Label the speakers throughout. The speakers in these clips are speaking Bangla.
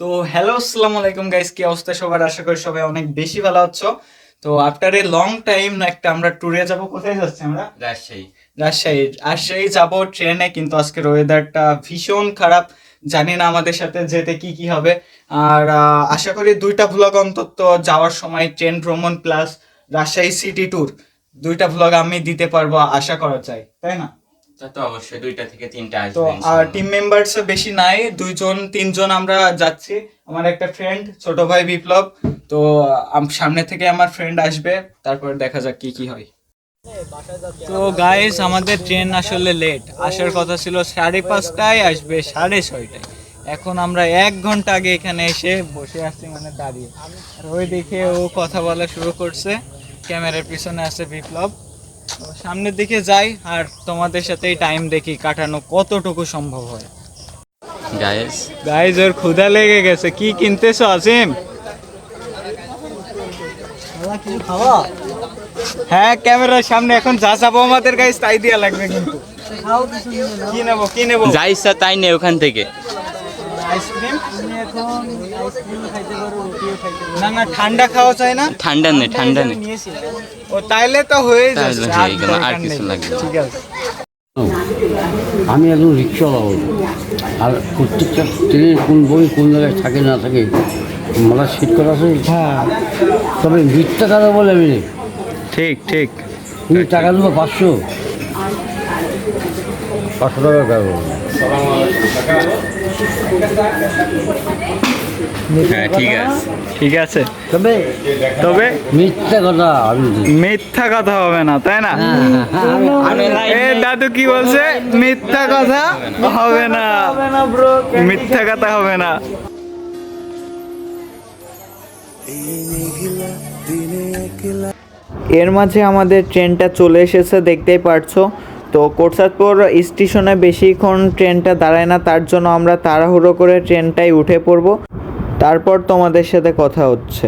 Speaker 1: তো হ্যালো আসসালামু আলাইকুম গাইস কি অবস্থা সবার? আশা করি সবাই অনেক বেশি ভালো আছো। তো আফটার এ লং টাইম একটা আমরা ট্যুরে যাব। কোথায় যাচ্ছি আমরা?
Speaker 2: রাজশাহী।
Speaker 1: রাজশাহী। রাজশাহী যাব ট্রেনে কিন্তু আজকের ওয়েদারটা ভীষণ খারাপ। জানি না আমাদের সাথে যেতে কি কি হবে। আর আশা করি দুইটা ভ্লগ অন্তত যাওয়ার সময় ট্রেন ভ্রমণ প্লাস রাজশাহী সিটি ট্যুর দুইটা ভ্লগ আমি দিতে পারব আশা করা যায়। তাই না?
Speaker 2: তা তো অবশ্যই দুইটা থেকে তিনটা
Speaker 1: তো আর টিম মেম্বার্স বেশি নাই দুইজন তিনজন আমরা যাচ্ছি। আমার একটা ফ্রেন্ড ছোট ভাই বিপ্লব। তো সামনে থেকে আমার ফ্রেন্ড আসবে তারপর দেখা যাক কি কি হয়। তো গাইস আমাদের ট্রেন আসলে লেট আসার কথা ছিল সাড়ে পাঁচটায় আসবে সাড়ে ছয়টায়। এখন আমরা এক ঘণ্টা আগে এখানে এসে বসে আছি মানে দাঁড়িয়ে। আর ওই দেখে ও কথা বলা শুরু করছে। ক্যামেরার পিছনে আছে বিপ্লব। সামনের দিকে যাই আর তোমাদের সাথে টাইম দেখি কাটানো কতটুকু সম্ভব হয়।
Speaker 2: গাইস
Speaker 1: গাইজ ওর ক্ষুধা লেগে গেছে। কি কিনতেছ আসিম হ্যাঁ ক্যামেরার সামনে এখন যা যাব আমাদের গাইজ তাই দিয়া লাগবে কিন্তু। কি নেব কি নেব?
Speaker 2: যা ইচ্ছা তাই নে ওখান থেকে।
Speaker 1: আইসক্রিম না না ঠান্ডা খাওয়া চাই না।
Speaker 2: ঠান্ডা নেই ঠান্ডা নেই।
Speaker 1: ও তাইলে তো হয়ে
Speaker 2: তাহলে
Speaker 1: যাচ্ছে।
Speaker 2: গেল, আর কিছু লাগবে
Speaker 1: ঠিক আছে।
Speaker 3: আমি একজন রিক্সাওয়ালা আর প্রত্যেকটা ট্রেনে কোন বই কোন জায়গায় থাকে না থাকে মাথার সিট করা আছে?
Speaker 1: হ্যাঁ।
Speaker 3: তবে মিথ্যা কথা বলে আমি
Speaker 1: ঠিক ঠিক।
Speaker 3: তুমি টাকা দেবো পাঁচশো? পাঁচশো টাকা
Speaker 2: হ্যাঁ ঠিক আছে।
Speaker 1: ঠিক আছে।
Speaker 3: তবে
Speaker 1: তবে
Speaker 3: মিথ্যা কথা
Speaker 1: মিথ্যা কথা হবে না তাই না?
Speaker 3: আমি-
Speaker 1: এ দাদু কি বলছে? মিথ্যা কথা হবে না। মিথ্যা কথা হবে না। এর মাঝে আমাদের ট্রেনটা চলে এসেছে দেখতেই পারছ। তো কোটসাদপুর স্টেশনে বেশিক্ষণ ট্রেনটা দাঁড়ায় না তার জন্য আমরা তাড়াহুড়ো করে ট্রেনটাই উঠে পড়ব। তারপর তোমাদের সাথে কথা হচ্ছে।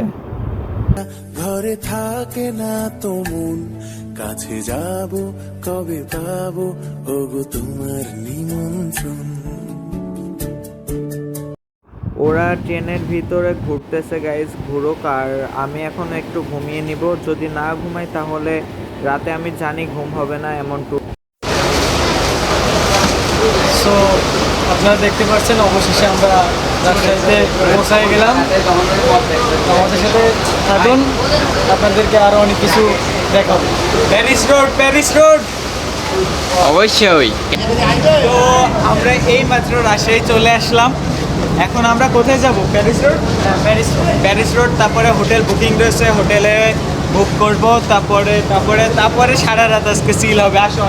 Speaker 4: ঘরে থাকে না তো মন কাছে যাব কবে পাবো? ওগো তোমার নিমন্ত্রণ।
Speaker 1: ওরা ট্রেনের ভিতরে ঘুরতেছে গাইজ ঘুরুক আর আমি এখন একটু ঘুমিয়ে নিব। যদি না ঘুমাই তাহলে রাতে আমি জানি ঘুম হবে না এমন
Speaker 5: সো আপনারা দেখতে পাচ্ছেন অবশেষে আমরা রাজশাহীতে পৌঁছায় গেলাম। আমাদের সাথে থাকুন আপনাদেরকে আরও অনেক কিছু দেখাবো।
Speaker 1: Paris road Paris road!
Speaker 2: অবশ্যই।
Speaker 1: তো আমরা এই মাত্র রাজশাহী চলে আসলাম। এখন আমরা কোথায় যাব? Paris road? Paris road. Paris road তারপরে হোটেল বুকিং রয়েছে হোটেলে বুক করব তারপরে তারপরে তারপরে সারা রাত আজকে সিল হবে আসো।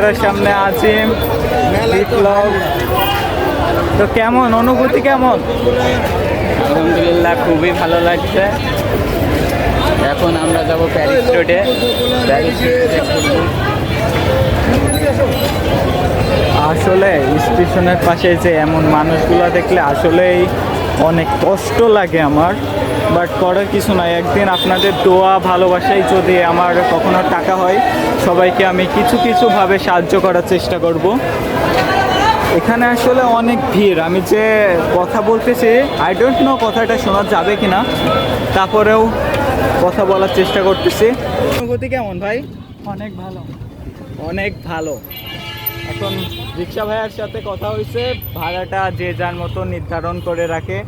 Speaker 1: ক্যামেরার সামনে আজিম বিপ্লব। তো কেমন অনুভূতি কেমন?
Speaker 2: আলহামদুলিল্লাহ খুবই ভালো লাগছে। এখন আমরা যাব প্যারিস রোডে প্যারিস রোডে
Speaker 1: আসলে স্টেশনের পাশে যে এমন মানুষগুলো দেখলে আসলেই অনেক কষ্ট লাগে আমার বাট করার কিছু নাই। একদিন আপনাদের দোয়া ভালোবাসাই যদি আমার কখনো টাকা হয় সবাইকে আমি কিছু কিছুভাবে সাহায্য করার চেষ্টা করব। এখানে আসলে অনেক ভিড়। আমি যে কথা বলতেছি আই ডোন্ট নো কথাটা শোনা যাবে কিনা। তারপরেও কথা বলার চেষ্টা করতেছি। অনুভূতি কেমন ভাই?
Speaker 5: অনেক ভালো।
Speaker 1: অনেক ভালো। এখন রিক্সা ভাইয়ার সাথে কথা হয়েছে। ভাড়াটা যে যার মতো নির্ধারণ করে রাখে,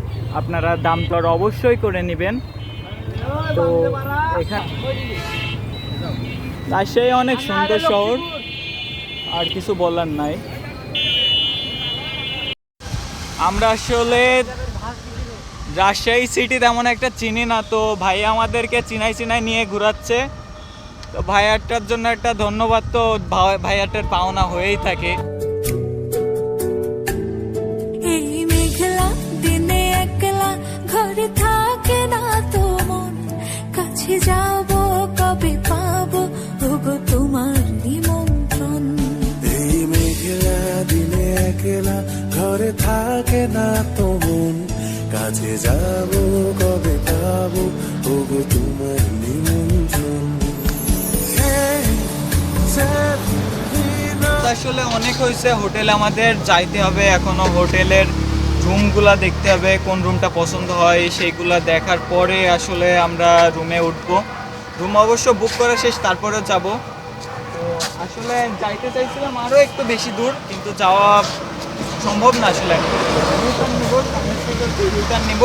Speaker 1: আপনারা দাম দর অবশ্যই করে নেবেন। তো এখানে রাজশাহী অনেক সুন্দর শহর, আর কিছু বলার নাই। আমরা আসলে রাজশাহী সিটি তেমন একটা চিনি না, তো ভাই আমাদেরকে চিনাই চিনাই নিয়ে ঘোরাচ্ছে। তো ভাইয়ারটার জন্য একটা ধন্যবাদ তো ভাই- ভাইয়ারটার পাওনা হয়েই থাকে।
Speaker 6: এই মেঘলা দিনে একলা ঘরে থাকে না তো কাছে যাব কবে পাবো? ওগো তোমার নিমন্ত্রণ।
Speaker 4: এই মেঘলা দিনে একলা ঘরে থাকে না তো মন। কাছে যাব কবে পাবো? ওগো তোমার নিমন্ত্রণ।
Speaker 1: আসলে অনেক হয়েছে। হোটেল আমাদের যাইতে হবে এখনও। হোটেলের রুমগুলা দেখতে হবে, কোন রুমটা পছন্দ হয়, সেইগুলা দেখার পরে আসলে আমরা রুমে উঠবো। রুম অবশ্য বুক করা শেষ, তারপরেও যাব। তো আসলে যাইতে চাইছিলাম আরও একটু বেশি দূর, কিন্তু যাওয়া সম্ভব না আসলে। রিটার্ন নিব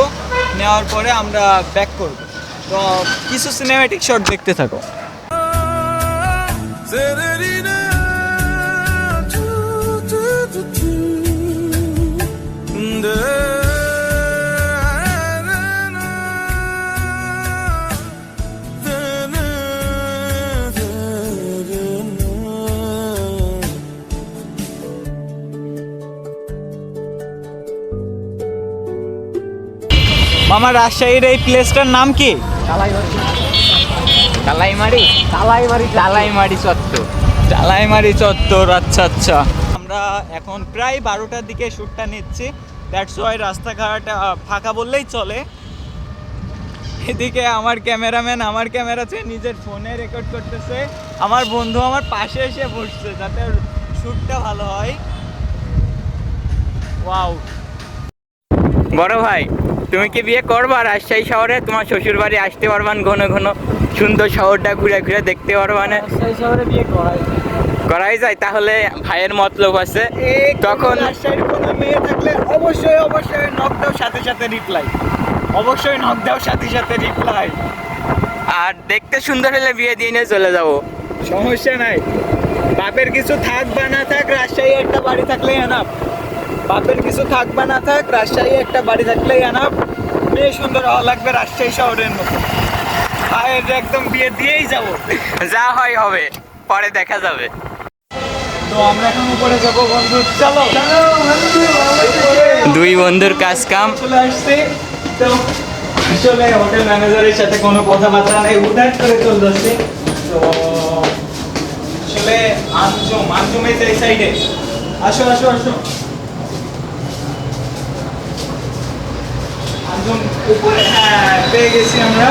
Speaker 1: নেওয়ার পরে আমরা ব্যাক করব। তো কিছু সিনেমেটিক শট দেখতে থাকো। মামা রাজশাহীর এই প্লেসটার নাম কি?
Speaker 2: কালাইমারি কালাইমারি কালাইমারি চত্বর।
Speaker 1: জালাইমারি চত্বর আচ্ছা আচ্ছা। আমরা এখন প্রায় বারোটার দিকে শ্যুটটা নিচ্ছি। দ্যাটস ওয়াই রাস্তাঘাট ফাঁকা বললেই চলে। এদিকে আমার ক্যামেরাম্যান আমার ক্যামেরাতে নিজের ফোনে রেকর্ড করতেছে। আমার বন্ধু আমার পাশে এসে বসছে যাতে শ্যুটটা ভালো হয়। ওয়াও
Speaker 2: বড় ভাই তুমি কি বিয়ে করবা? রাজশাহী শহরে তোমার শ্বশুর বাড়ি আসতে পারবান ঘন ঘন। সুন্দর শহরটা ঘুরে ঘুরে দেখতে
Speaker 5: শহরে বিয়ে করাই
Speaker 2: যায়। তাহলে ভাইয়ের মতলব আছে তখন
Speaker 1: কোনো মেয়ে থাকলে অবশ্যই অবশ্যই নক দাও সাথে সাথে রিপ্লাই অবশ্যই নক দাও সাথে সাথে রিপ্লাই
Speaker 2: আর দেখতে সুন্দর হলে বিয়ে দিয়ে নিয়ে চলে যাব।
Speaker 1: সমস্যা নাই। বাপের কিছু থাক বা না থাক রাজশাহী একটা বাড়ি থাকলেই এনাফ বাপের কিছু থাক বা না থাক রাজশাহী একটা বাড়ি থাকলেই এনাফ মেয়ে সুন্দর হওয়া লাগবে রাজশাহী শহরের মতো। ভাইয়ের একদম বিয়ে দিয়েই যাব।
Speaker 2: যা হয় হবে পরে দেখা যাবে।
Speaker 1: তো আমরা এখন উপরে যাব বন্ধু। চলো।
Speaker 2: দুই বন্ধুর কাজ কাম।
Speaker 1: চলে আসছি। তো আসলে হোটেল ম্যানেজারের সাথে কোনো কথাবার্তা নেই উদার করে চলতেছে। তো আসলে আঞ্জুম আঞ্জুমে যে সাইডে আসো আসো আসো। আঞ্জুম উপরে হ্যাঁ পেয়ে গেছি আমরা।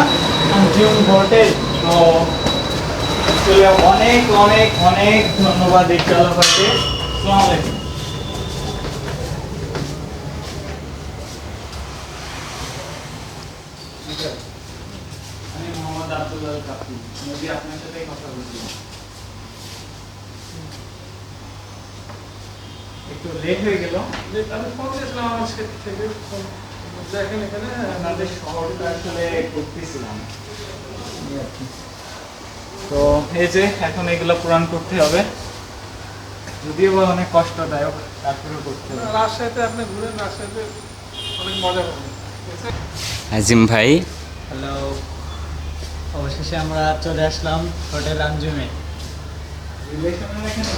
Speaker 1: আঞ্জুম হোটেল তো অনেক অনেক অনেক ধন্যবাদ এই চালককে আসসালামু আলাইকুম। আমি মোহাম্মদ আব্দুল্লাহ কাপি নদী আপনার সাথে কথা বলছি। একটু লেট হয়ে গেল।
Speaker 5: আমি ফোন দিয়েছিলাম আমার থেকে। দেখেন এখানে
Speaker 1: আপনাদের শহরটা আসলে করতেছিলাম এই আর কি। তো এই যে এখন এগুলো পূরণ করতে হবে। যদিও বা অনেক কষ্টদায়ক তারপরেও করতে হবে।
Speaker 5: রাজশাহীতে আপনি ঘুরেন রাজশাহীতে অনেক মজা পাবেন।
Speaker 2: আজিম ভাই।
Speaker 1: হ্যালো। অবশেষে আমরা চলে আসলাম হোটেল আঞ্জুমে। রিলেশনের এখানে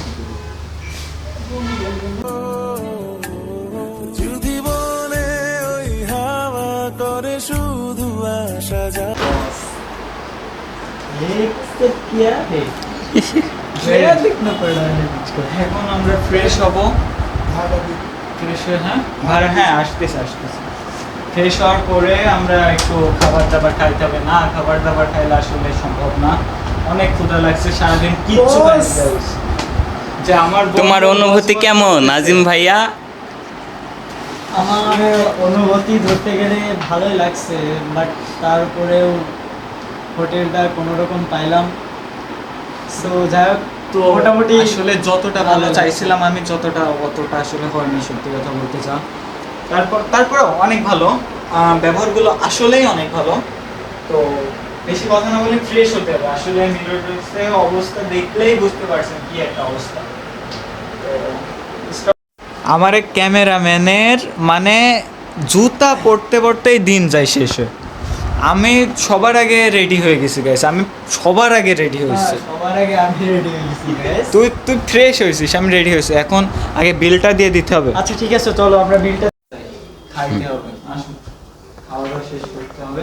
Speaker 1: করে
Speaker 4: শুধু আসা যা
Speaker 1: এখন আমরা ফ্রেশ হব। ফ্রেশ হ্যাঁ ভাড়া হ্যাঁ আসতেছে আসতেছে। ফ্রেশ হওয়ার পরে আমরা একটু খাবার দাবার খাইতে হবে। না খাবার দাবার খাইলে আসলে সম্ভব না। অনেক ক্ষুধা লাগছে সারাদিন কিচ্ছু খাইতে যে আমার
Speaker 2: তোমার অনুভূতি কেমন নাজিম ভাইয়া?
Speaker 5: আমার অনুভূতি ধরতে গেলে ভালোই লাগছে বাট তারপরেও হোটেলটা কোনো রকম পাইলাম। সো যাই হোক
Speaker 1: তো
Speaker 5: মোটামুটি
Speaker 1: আসলে যতটা
Speaker 5: ভালো
Speaker 1: চাইছিলাম আমি যতটা অতটা আসলে হয়নি সত্যি কথা বলতে চা তারপর তারপরেও অনেক ভালো। ব্যবহারগুলো আসলেই অনেক ভালো। তো বেশি কথা না বলে ফ্রেশ হতে হবে। আসলে মিররসে অবস্থা দেখলেই বুঝতে পারছেন কি একটা অবস্থা। আমার এক ক্যামেরাম্যানের মানে জুতা পড়তে পড়তেই দিন যায় শেষ হয়ে। আমি সবার আগে রেডি হয়ে গেছি গাইস আমি সবার আগে রেডি হয়েছি।
Speaker 5: সবার আগে আমি রেডি হয়ে গেছি guys।
Speaker 1: তুই তুই ফ্রেশ হয়েছিস আমি রেডি হয়েছি। এখন আগে বিলটা দিয়ে দিতে হবে।
Speaker 5: আচ্ছা ঠিক আছে চলো আমরা বিলটা
Speaker 1: খাইতে হবে। আসুন খাওয়া দাওয়া শেষ করতে হবে।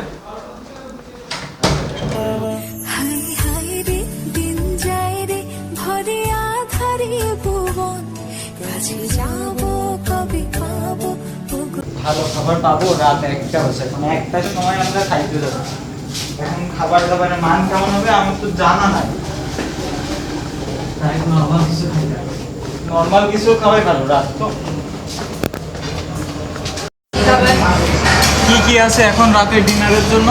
Speaker 1: ভালো খাবার পাবো রাত একটা হচ্ছে এখন একটার সময় আমরা খাইতে যাব। এখন খাবার দাবারের মান কেমন হবে আমার তো জানা নাই। তাই আবার কিছু হবে নর্মাল কিছু খাওয়াই ভালো রাত তো। কি কি আছে এখন রাতের ডিনারের জন্য?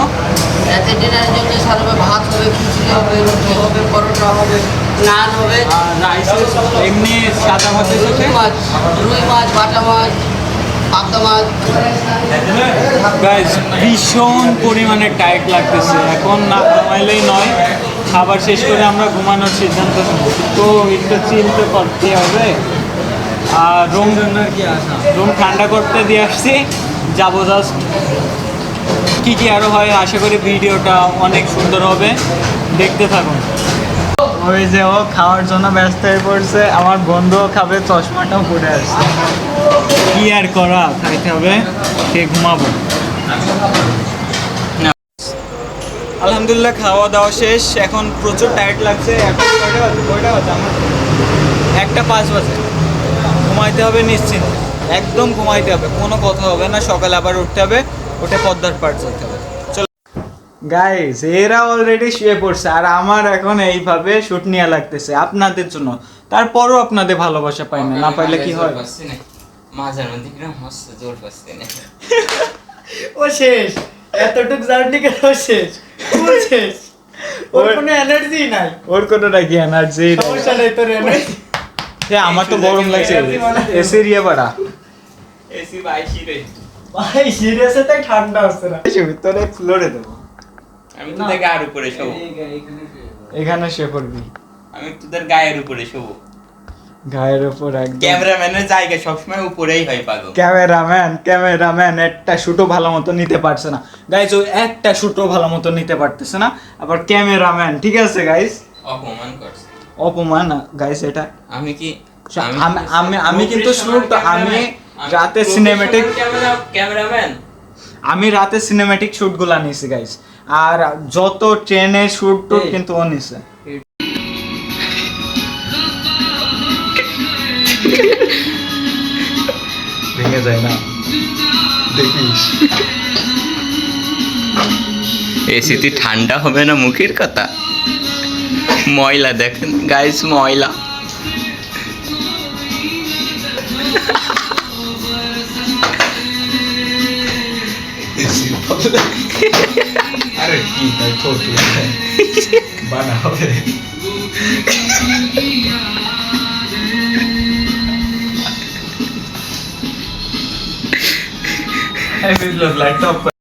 Speaker 7: রাতের ডিনারের জন্য ভাত হবে খিচুড়ি হবে রুটি হবে পরোটা হবে নান হবে।
Speaker 1: রাইস এমনি সাদা ভাতের সাথে?
Speaker 7: মাছ রুই মাছ বাটা মাছ
Speaker 1: ভীষণ পরিমাণে টাইট লাগতেছে। এখন না ঘুমাইলেই নয়। খাবার শেষ করে আমরা ঘুমানোর সিদ্ধান্ত তো একটু চিনতে করতে হবে। আর রুম রুম ঠান্ডা করতে দিয়ে আসছি। যাব জাস্ট কী কী আরও হয়, আশা করি ভিডিওটা অনেক সুন্দর হবে। দেখতে থাকুন। ওই যে ও খাওয়ার জন্য ব্যস্ত হয়ে পড়ছে, আমার বন্ধুও খাবে, চশমাটাও পরে আসছে। কি আর করা, খাইতে হবে খেয়ে ঘুমাবো? আলহামদুলিল্লাহ, খাওয়া দাওয়া শেষ, এখন প্রচুর টায়ার্ড লাগছে, এখন আমার? একটা পাঁচ বাজে। ঘুমাইতে হবে নিশ্চিন্ত। একদম ঘুমাইতে হবে, কোনো কথা হবে না, সকালে আবার উঠতে হবে, উঠে পদ্মার পাড় যেতে হবে। গাইস এরা অলরেডি শুয়ে পড়ছে আর আমার এখন এইভাবে শুট নিয়ে লাগতেছে আপনাদের জন্য। তারপরও আপনাদের ভালোবাসা পাই না না পাইলে কি হয়?
Speaker 2: মাঝার মধ্যে মস্ত জোর পাচ্ছে
Speaker 5: ও শেষ। এতটুকু জার্নি কেন শেষ। ও শেষ। ওর কোনো এনার্জি নাই।
Speaker 1: ওর কোনো নাকি এনার্জি
Speaker 5: সমস্যা নেই তোর এনার্জি
Speaker 1: আমার তো গরম লাগছে। এসি রিয়ে বাড়া
Speaker 2: এসি বাইশি রে।
Speaker 5: ভাই সিরিয়াসে তাই ঠান্ডা হচ্ছে না।
Speaker 1: ভিতরে ফ্লোরে দেবো।
Speaker 2: আমি তোদের গায়ের উপরে শোবো।
Speaker 1: এখানে শুয়ে পড়বি।
Speaker 2: আমি তোদের গায়ের উপরে শোবো।
Speaker 1: গায়ের একদম।
Speaker 2: ক্যামেরাম্যানের জায়গা সবসময় উপরেই হয় পাগল।
Speaker 1: ক্যামেরাম্যান ক্যামেরাম্যান একটা শুটও ভালো মতো নিতে পারছে না। গাইজ ও একটা শুটও ভালো মতো নিতে পারতেছে না। আবার ক্যামেরাম্যান ঠিক আছে গাইজ
Speaker 2: অপমান করছে।
Speaker 1: অপমান? গাইজ এটা
Speaker 2: আমি কি
Speaker 1: আমি আমি আমি কিন্তু শুট আমি রাতে সিনেমেটিক
Speaker 2: ক্যামেরাম্যান।
Speaker 1: আমি রাতে সিনেমেটিক শুটগুলো নিছি গাইজ আর যত ট্রেনের শুট টুট কিন্তু ও নিছে। ভেঙে যায় না। দেখিস।
Speaker 2: এসিতে ঠান্ডা হবে না মুখের কথা? ময়লা দেখেন গাইস ময়লা।
Speaker 1: আরে কি তাই ঠোঁট বানা হবে লাইট অফ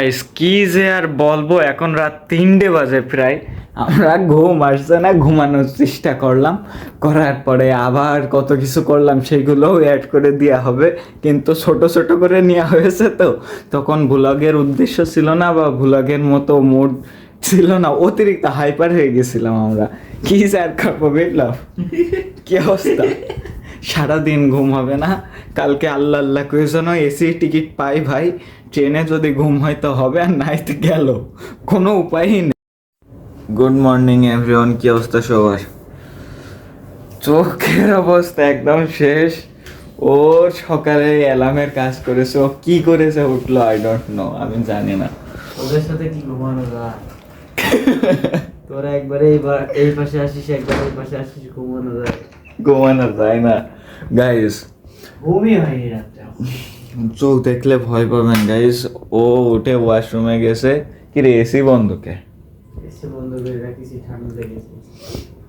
Speaker 1: গাইস কি যে আর বলব, এখন রাত তিনটে বাজে প্রায়। আমরা ঘুম আসছে না, ঘুমানোর চেষ্টা করলাম। করার পরে আবার কত কিছু করলাম, সেগুলোও অ্যাড করে দেওয়া হবে। কিন্তু ছোট ছোট করে নেওয়া হয়েছে তো। তখন ভ্লগের উদ্দেশ্য ছিল না বা ভ্লগের মতো মুড ছিল না। অতিরিক্ত হাইপার হয়ে গেছিলাম আমরা। কি স্যার খাব, বিপ্লব? কি অবস্থা? সারাদিন ঘুম হবে না। কালকে আল্লাহ আল্লাহ করে যেন এসি টিকিট পাই ভাই ট্রেনে যদি ঘুম হয় তো হবে আর নাইতে গেল। কোনো উপায়ই নেই। গুড মর্নিং এভরিওয়ান কি অবস্থা সবার? চোখের অবস্থা একদম শেষ। ও সকালে অ্যালার্মের কাজ করেছে ও কি করেছে উঠল আই ডোন্ট নো আমি জানি না।
Speaker 5: ওদের সাথে কি ঘুমানো যায়? তোরা একবারে এই এই পাশে আসিস একবার এই পাশে আসিস ঘুমানো যায়।
Speaker 1: ঘুমানো যায় না। গাইস
Speaker 5: ঘুমই হয়নি রাত্রে
Speaker 1: চোখ দেখলে ভয় পাবেন গাইস ও উঠে ওয়াশরুমে গেছে। কি রে এসি বন্ধ কে?
Speaker 5: এসে বন্ধ করে রাখিস ঠান্ডা লেগেছে।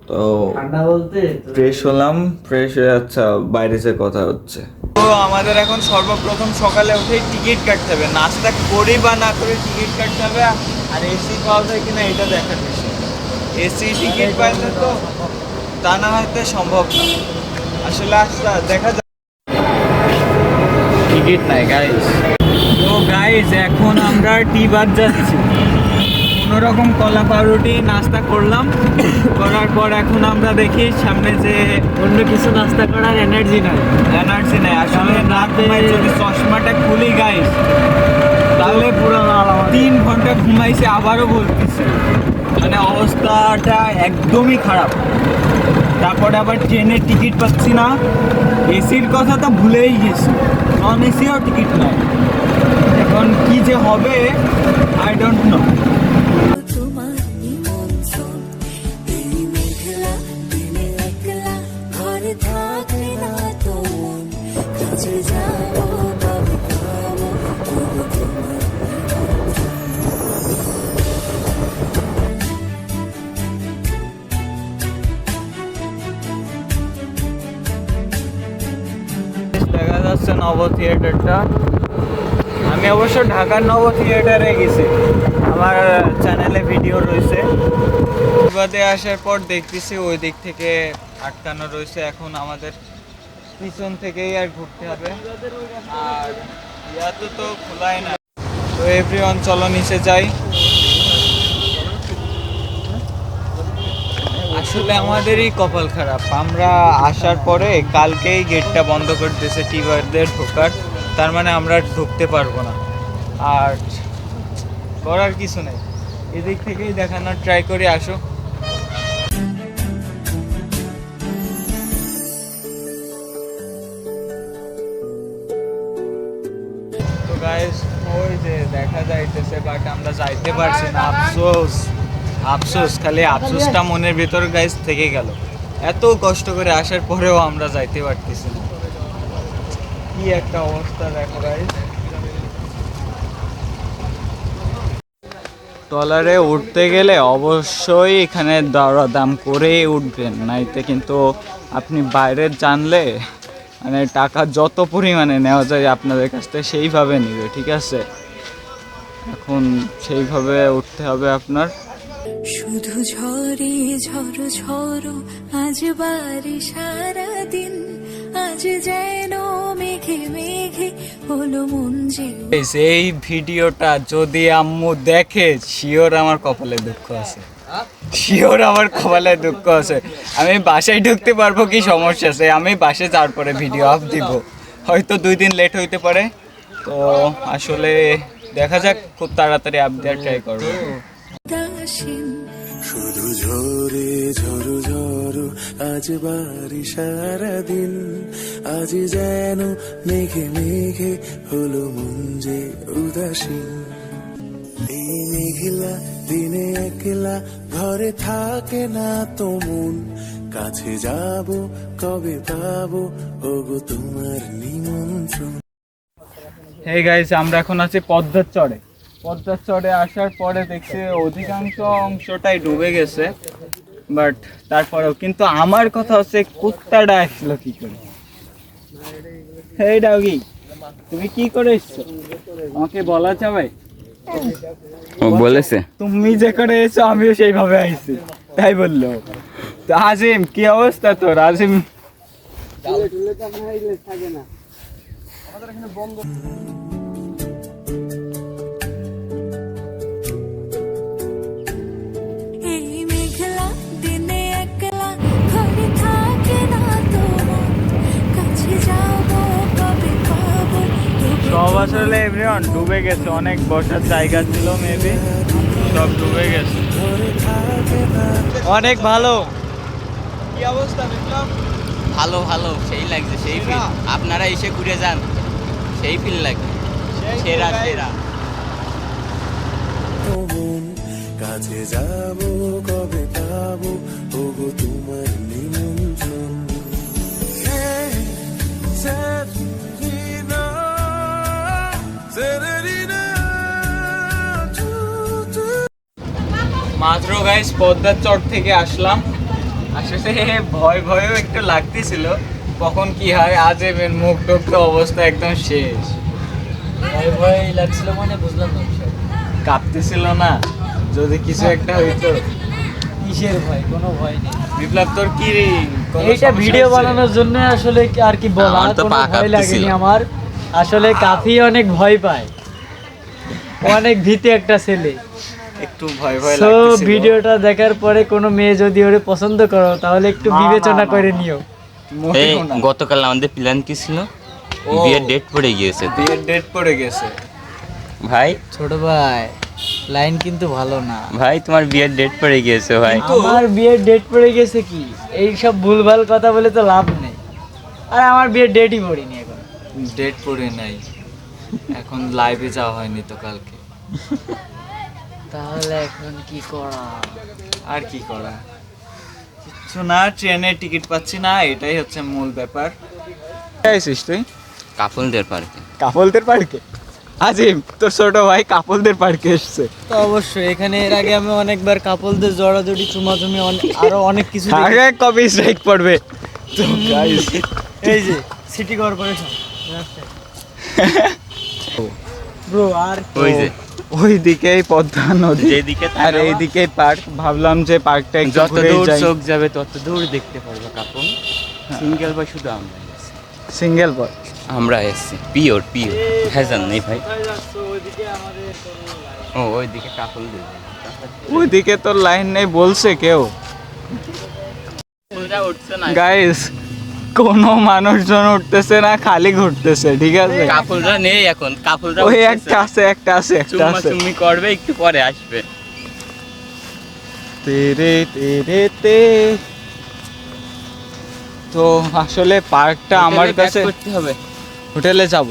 Speaker 1: তো
Speaker 5: ঠান্ডা বলতে
Speaker 1: ফ্রেশ হলাম ফ্রেশ হয়ে আচ্ছা বাইরে যে কথা হচ্ছে। তো আমাদের এখন সর্বপ্রথম সকালে উঠেই টিকিট কাটতে হবে। নাস্তা করি বা না করে টিকিট কাটতে হবে আর এসি পাওয়া যায় কিনা এটা দেখার বিষয়। এসি টিকিট পাইলে তো তা না হয়তো সম্ভব না। আসলে আচ্ছা দেখা যায় টিকিট নাই গাইস তো গাইজ এখন আমরা টি বার যাচ্ছি। কোনো রকম কলা পাউরুটি নাস্তা করলাম। করার পর এখন আমরা দেখি সামনে যে
Speaker 5: অন্য কিছু নাস্তা করার এনার্জি নাই।
Speaker 1: এনার্জি নেই আসলে ঘুমাই যদি চশমাটা খুলি গাইজ তাহলে পুরো তিন ঘণ্টা ঘুমাইছে আবারও বলতেছে। মানে অবস্থাটা একদমই খারাপ। তারপরে আবার ট্রেনের টিকিট পাচ্ছি না। এসির কথা তো ভুলেই গেছি। নন এসিও টিকিট নাই। এখন কি যে হবে আই ডোন্ট নো দেখা যাচ্ছে নব থিয়েটারটা। আমি অবশ্য ঢাকার নব থিয়েটারে গেছি। আমার চ্যানেলে ভিডিও রয়েছে। বাদে আসার পর দেখতেছি ওই দিক থেকে আটকানো রয়েছে। এখন আমাদের পিছন থেকেই আর ঘুরতে হবে। আর ইয়াতে তো খোলাই না। তো এভরিওয়ান চলো নিচে যাই আসলে আমাদেরই কপাল খারাপ। আমরা আসার পরে কালকেই গেটটা বন্ধ করে দিয়েছে টিভারদের ঢোকার। তার মানে আমরা ঢুকতে পারব না। আর করার কিছু নেই। এদিক থেকেই দেখানোর ট্রাই করে, আসো। তো ওই যে দেখা যাইতেছে বাট আমরা যাইতে পারছি না, আফসোস। আফসোস, খালি আফসোসটা মনের ভিতর গাইস থেকে গেল। এত কষ্ট করে আসার পরেও আমরা যাইতে পারতেছি না। কি একটা অবস্থা দেখো গাইস ট্রলারে উঠতে গেলে অবশ্যই এখানে দরদাম করেই উঠবেন, নাইতে কিন্তু আপনি বাইরে জানলে মানে টাকা যত পরিমাণে নেওয়া যায় আপনাদের কাছ থেকে সেইভাবে নিবে, ঠিক আছে? এখন সেইভাবে উঠতে হবে আপনার।
Speaker 6: শুধু ঝরে ঝড় ঝড়, আজ বাড়ি সারাদিন, আজ যেন মেঘে মেঘে হলো মন
Speaker 1: এই ভিডিওটা যদি আম্মু দেখে, শিওর আমার কপালে দুঃখ আছে। শিওর আমার কপালে দুঃখ আছে। আমি বাসায় ঢুকতে পারব কি সমস্যা আছে? আমি বাসে যাওয়ার পরে ভিডিও আপ দিব। হয়তো দুই দিন লেট হইতে পারে। তো আসলে দেখা যাক, খুব তাড়াতাড়ি আপ দেওয়ার ট্রাই করব।
Speaker 6: দাসীন
Speaker 4: শুধু ঝরে ঝরো ঝরো আজ বাড়ি সারাদিন আজ যেন মেঘে মেঘে হলো মন যে উদাসীন। এই মেঘলা দিনে একলা ঘরে থাকে না তো মন কাছে যাব কবে পাবো ওগো তোমার নিমন্ত্রণ।
Speaker 1: হে গাইস আমরা এখন আছি পদ্মার চড়ে পদ্মার চড়ে আসার পরে দেখছি অধিকাংশ অংশটাই ডুবে গেছে বাট তারপরেও কিন্তু আমার কথা হচ্ছে কুত্তাটা আসলো কি করে? হেই ডাউগি তুমি কি করে এসছো? আমাকে বলা যাবে
Speaker 2: ও বলেছে।
Speaker 1: তুমি যে করে এসো আমিও সেইভাবে আইছি তাই বলল। তো আজিম কি অবস্থা তোর? আজিম
Speaker 6: এই
Speaker 1: এভরিওয়ান ডুবে গেছে অনেক বসার জায়গা ছিল মেবি সব ডুবে গেছে।
Speaker 5: অনেক ভালো।
Speaker 1: কি অবস্থা বিপ্লব?
Speaker 2: ভালো ভালো সেই লাগছে সেই ফিল আপনারা এসে ঘুরে যান সেই ফিল লাগে সেরা সেরা।
Speaker 4: কাছে যাব কবে পাবো ওগো তোমার নিমন্ত্রণ।
Speaker 1: মাত্র গাইস পদ্মার চট থেকে আসলাম। আসলে ভয় ভয়ও একটু লাগতেছিল কখন কি হয় আজ এবার মুখ টুক তো অবস্থা একদম শেষ।
Speaker 5: ভয় ভয় লাগছিল মানে বুঝলাম না
Speaker 1: কাঁপতেছিল না যদি কিছু একটা হইতো।
Speaker 5: কিসের ভয়? কোনো ভয় নেই।
Speaker 1: বিপ্লব তোর কি
Speaker 5: এইটা ভিডিও বানানোর জন্য আসলে আর কি বলা
Speaker 2: তো
Speaker 5: কোনো ভয় লাগেনি আমার। আসলে কাফি অনেক ভয় পায়। অনেক ভীতি একটা ছেলে।
Speaker 1: একটু ভয় ভয়
Speaker 5: তো
Speaker 1: লাগতেছিল।
Speaker 5: ভিডিওটা দেখার পরে কোনো মেয়ে যদি ওরে পছন্দ করো তাহলে একটু বিবেচনা করে নিও।
Speaker 2: এই গতকাল আমাদের প্ল্যান কি ছিল? বিয়ের ডেট পড়ে গিয়েছে
Speaker 1: বিয়ের ডেট পড়ে গেছে।
Speaker 2: ভাই।
Speaker 5: ছোট ভাই লাইন কিন্তু ভালো না।
Speaker 2: ভাই তোমার বিয়ের ডেট পড়ে গিয়েছে ভাই।
Speaker 5: আমার বিয়ের ডেট পড়ে গেছে কি? এই সব ভুলভাল কথা বলে তো লাভ নেই। আর আমার বিয়ের ডেটই পড়িনি এখন।
Speaker 1: ডেট পড়ে নাই। এখন লাইভে যাওয়া হয়নি তো কালকে।
Speaker 5: তাহলে এখন কি করা?
Speaker 1: আর কি করা? কিচ্ছু না ট্রেনের টিকিট পাচ্ছি না এটাই হচ্ছে মূল ব্যাপার। আইসিস তুই?
Speaker 2: কাপলদের পার্কে।
Speaker 1: কাপলদের পার্কে? আজিম তোর ছোট ভাই কাপলদের পার্কে এসছে।
Speaker 5: তো অবশ্যই এখানে এর আগে আমি অনেকবার কাপলদের জড়াজড়ি চুমাচুমি অনেক আরও অনেক কিছু
Speaker 1: আগে কবে স্ট্রাইক পড়বে। তো গাইস
Speaker 5: এই যে সিটি কর্পোরেশন। ব্রো আর
Speaker 2: ওই যে
Speaker 1: ওই দিকেই পদ্মা নদী।
Speaker 2: যেদিকে
Speaker 1: আর
Speaker 2: তাকাবা,
Speaker 1: এইদিকে পার্ক। ভাবলাম যে পার্কটা
Speaker 2: যত দূর চোখ যাবে তত দূর দেখতে পারবে কাপল সিঙ্গেল বা শুধু আমরা
Speaker 1: সিঙ্গেল বয়?
Speaker 2: আমরা এসেছি। Pure pure. ভেজাল নেই ভাই। ও ওইদিকে কাপল দেবে
Speaker 1: ওইদিকে তোর লাইন নেই বলছে কেউ। গাইস কোনো মানুষজন উঠতেছে না খালি ঘুরতেছে ঠিক আছে?
Speaker 2: কাপলরা নেই এখন কাপলরা
Speaker 1: ওই একটা আছে একটা আছে একটা আছে।
Speaker 2: চুম্মি করবে একটু পরে আসবে।
Speaker 1: তেরে তেরে তে। তো আসলে পার্কটা আমার কাছে
Speaker 2: করতে হবে।
Speaker 1: হোটেলে যাব।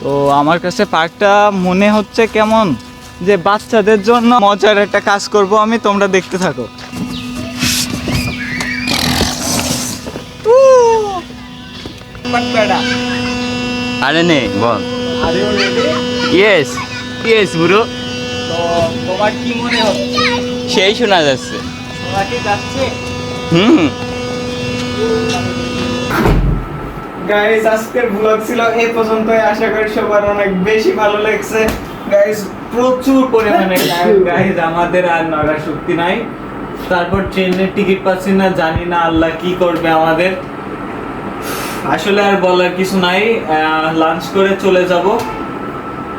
Speaker 1: তো আমার কাছে পার্কটা মনে হচ্ছে কেমন? যে বাচ্চাদের জন্য মজার একটা কাজ করব আমি তোমরা দেখতে থাকো।
Speaker 2: আরে নে বল। ইয়েস ইয়েস
Speaker 1: তো তোমার কি মনে হচ্ছে
Speaker 2: সেই শোনা যাচ্ছে।
Speaker 1: তোমরা কি যাচ্ছে?
Speaker 2: হুম।
Speaker 1: গাইস আজকের ব্লগ ছিল এই পর্যন্তই। আশা করি সবার অনেক বেশি ভালো লাগছে। গাইস প্রচুর পরিমাণে গাইস আমাদের আর নড়ার শক্তি নাই। তারপর ট্রেনের টিকিট পাচ্ছি না জানি না আল্লাহ কি করবে আমাদের। আসলে আর বলার কিছু নাই লাঞ্চ করে চলে যাব।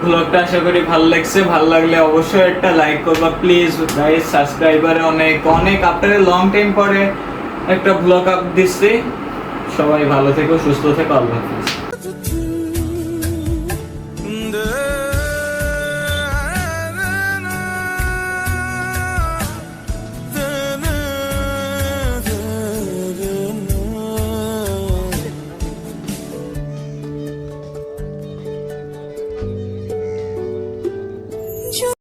Speaker 1: ব্লগটা আশা করি ভালো লাগছে। ভালো লাগলে অবশ্যই একটা লাইক করবা। প্লিজ গাইস সাবস্ক্রাইবারে অনেক অনেক আপনার লং টাইম পরে একটা ব্লগ আপ দিচ্ছি। সবাই ভালো থেকো, সুস্থ থেকো, আল্লাহ হাফিজ।